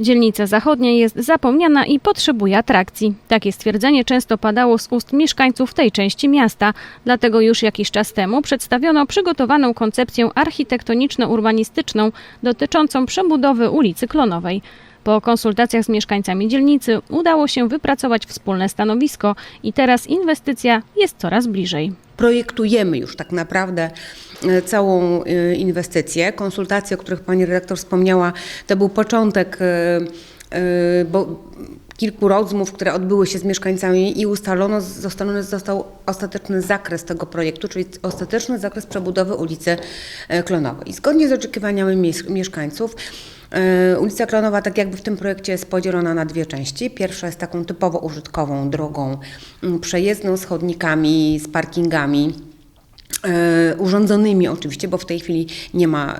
Dzielnica Zachodnia jest zapomniana i potrzebuje atrakcji. Takie stwierdzenie często padało z ust mieszkańców tej części miasta. Dlatego już jakiś czas temu przedstawiono przygotowaną koncepcję architektoniczno-urbanistyczną dotyczącą przebudowy ulicy Klonowej. Po konsultacjach z mieszkańcami dzielnicy udało się wypracować wspólne stanowisko i teraz inwestycja jest coraz bliżej. projektujemy już tak naprawdę e, całą e, inwestycję. Konsultacje, o których pani redaktor wspomniała, to był początek, e, bo kilku rozmów, które odbyły się z mieszkańcami i ustalono, ustalony został ostateczny zakres tego projektu, czyli ostateczny zakres przebudowy ulicy Klonowej. Zgodnie z oczekiwaniami mies- mieszkańców Ulica Klonowa, tak jakby w tym projekcie, jest podzielona na dwie części. Pierwsza jest taką typowo użytkową drogą mm, przejezdną z chodnikami, z parkingami. E, Urządzonymi oczywiście, bo w tej chwili nie ma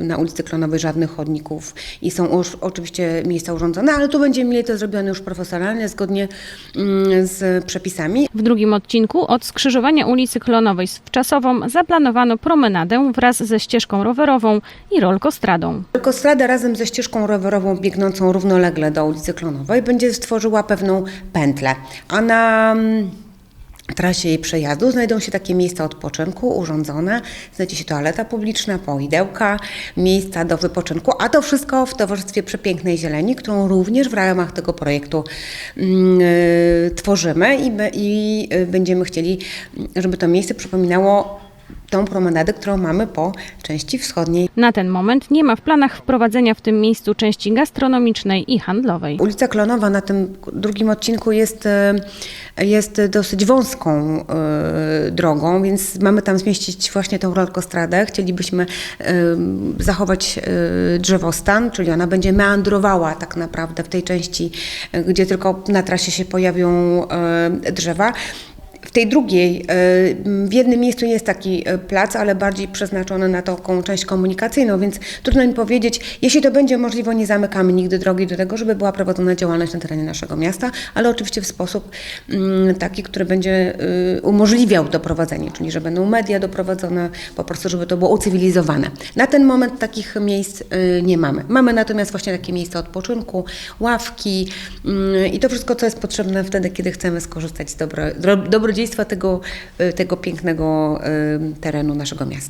e, na ulicy Klonowej żadnych chodników i są już oczywiście miejsca urządzone, ale tu będziemy mieli to zrobione już profesjonalnie, zgodnie mm, z przepisami. W drugim odcinku od skrzyżowania ulicy Klonowej z Wczasową zaplanowano promenadę wraz ze ścieżką rowerową i rolkostradą. Autostrada razem ze ścieżką rowerową biegnącą równolegle do ulicy Klonowej będzie stworzyła pewną pętlę, a na mm, trasie jej przejazdu znajdą się takie miejsca odpoczynku urządzone, znajdzie się toaleta publiczna, poidełka, miejsca do wypoczynku, a to wszystko w towarzystwie przepięknej zieleni, którą również w ramach tego projektu mm, y, tworzymy i, i y, będziemy chcieli, żeby to miejsce przypominało tą promenadę, którą mamy po części wschodniej Na ten moment nie ma w planach wprowadzenia w tym miejscu części gastronomicznej i handlowej. Ulica Klonowa na tym drugim odcinku jest, e, jest dosyć wąską e, drogą, więc mamy tam zmieścić właśnie tą rolkostradę. Chcielibyśmy e, zachować drzewostan, czyli ona będzie meandrowała tak naprawdę w tej części, gdzie tylko na trasie się pojawią drzewa. W tej drugiej, e, w jednym miejscu jest taki e, plac, ale bardziej przeznaczony na taką część komunikacyjną, więc trudno mi powiedzieć, jeśli to będzie możliwe, nie zamykamy nigdy drogi do tego, żeby była prowadzona działalność na terenie naszego miasta, ale oczywiście w sposób mm, taki, który będzie y, umożliwiał doprowadzenie, czyli że będą media doprowadzone, po prostu, żeby to było ucywilizowane. Na ten moment takich miejsc nie mamy. Mamy natomiast właśnie takie miejsca odpoczynku, ławki mm, i to wszystko, co jest potrzebne wtedy, kiedy chcemy skorzystać z dobro, dro- dobrodziejstwa tego, y, tego pięknego y, terenu naszego miasta.